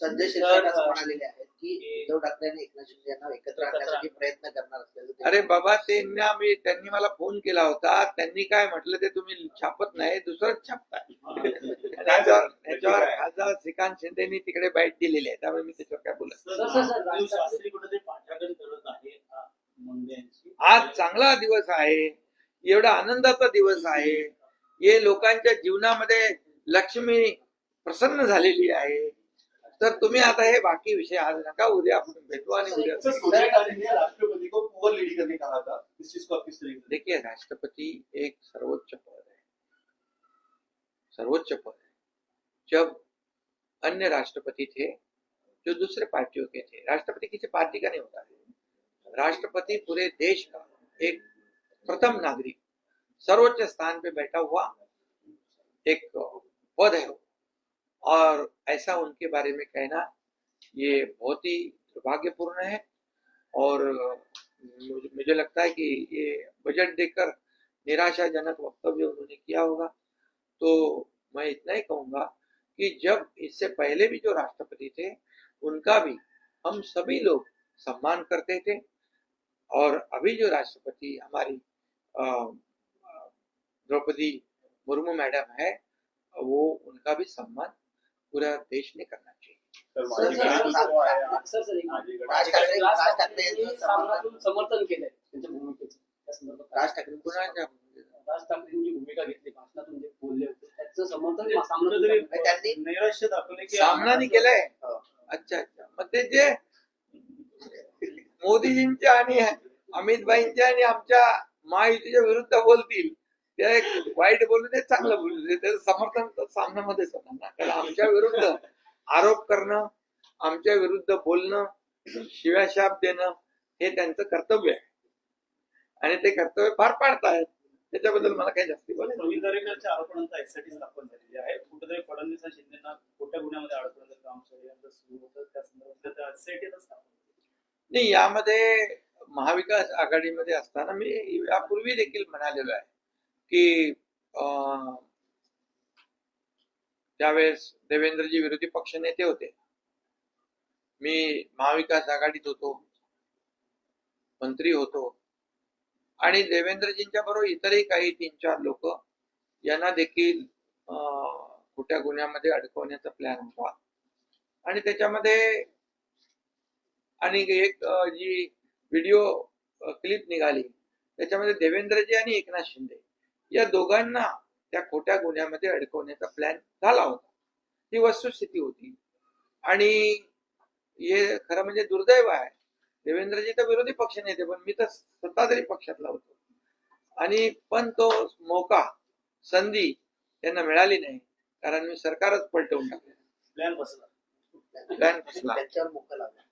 संजय शिरसाट म्हणालेले आहेत की उद्धव ठाकरे आणि एकनाथ शिंदे यांना एकत्र आणण्यासाठी प्रयत्न करणार असल्याचं ते अरे बाबा त्यांना मी त्यांनी मला फोन केला होता. त्यांनी काय म्हटलं ते तुम्ही छापत नाही दुसरंच छापताय त्याच्यावर त्याच्यावर खासदार श्रीकांत शिंदेनी तिकडे बाईट दिलेली आहे. त्यामुळे मी त्याच्यावर काय बोलत आज चांगला दिवस आहे. एवढा आनंदाचा दिवस आहे. हे लोकांच्या जीवनामध्ये लक्ष्मी प्रसन्न झालेली आहे. तर तुम्ही आता हे बाकी विषय आज नका उद्या आपण भेटू आणि उद्या देखिए राष्ट्रपति एक सर्वोच्च पद है। सर्वोच्च पद है। जब अन्य राष्ट्रपति थे जो दूसरे पार्टियों के थे राष्ट्रपति किसी पार्टी का नहीं होता है। राष्ट्रपति पूरे देश का एक प्रथम नागरिक सर्वोच्च स्थान पे बैठा हुआ एक पद है। और ऐसा उनके बारे में कहना ये बहुत ही दुर्भाग्यपूर्ण है और मुझे लगता है कि ये बजट देकर निराशाजनक वक्तव्य उन्होंने किया होगा। तो मैं इतना ही कहूँगा कि जब इससे पहले भी जो राष्ट्रपति थे, उनका भी हम सभी लोग सम्मान करते थे और अभी जो राष्ट्रपति हमारी द्रौपदी मुर्मू मैडम है, वो उनका भी सम्मान पूरा देश ने करना चाहिए. राज ठाकरे राज राज ठाकरे ठाकरे यांचं यांनी समर्थन केलंय त्यांच्या भूमिकेचं. राज ठाकरे कुणाच्या राज ठाकरेंनी भूमिका घेतली. भाषणातून जे बोलले होते. त्याचं समर्थन सामनातून त्यांनी नैराश्य दाखवले की सामना नाही केलाय. हो. अच्छा अच्छा. मग ते जे मोदीजींच्या आणि अमित भाईंच्या आणि आमच्या महायुतीच्या विरुद्ध बोलतील ते एक वाईट बोलू दे चांगलं बोलू दे. त्याचं समर्थन सामन्यामध्येच होणार ना. कारण आमच्या विरुद्ध आरोप करणं आमच्या विरुद्ध बोलणं शिव्याशाप देणं हे त्यांचं कर्तव्य आहे. आणि ते कर्तव्य पार पाडतायत. त्याच्याबद्दल मला काही जास्ती. प्रवीण दरेकरच्या आरोपणांचा एसआयटी स्थापन झालेली आहे. कुठेतरी फडणवीस आणि शिंदेना खोट्या गुन्ह्यामध्ये अडकवण्याचं काम सुरू होतं. त्या संदर्भात स्थापन नाही यामध्ये महाविकास आघाडीमध्ये असताना मी यापूर्वी देखील म्हणालेलो आहे. की अं, त्यावेळेस देवेंद्रजी विरोधी पक्ष नेते होते. मी महाविकास आघाडीत होतो. मंत्री होतो. आणि देवेंद्रजींच्या बरोबर इतरही काही तीन चार लोक यांना देखील खोट्या गुन्ह्यामध्ये अडकवण्याचा प्लॅन होता. आणि त्याच्यामध्ये आणि एक जी व्हिडिओ क्लिप निघाली. त्याच्यामध्ये देवेंद्रजी आणि एकनाथ शिंदे. या दोघांना त्या खोट्या गुन्ह्यामध्ये अडकवण्याचा प्लॅन झाला होता. ही वस्तुस्थिती होती. आणि हे खरं म्हणजे दुर्दैव आहे. देवेंद्रजी तर विरोधी पक्ष नेते पण मी तर सत्ताधारी पक्षातला होतो. आणि पण तो मौका संधी त्यांना मिळाली नाही कारण मी सरकारच पलटवून टाकलं. प्लॅन बसला. प्लॅन फसला त्यांच्यावर मुख लावला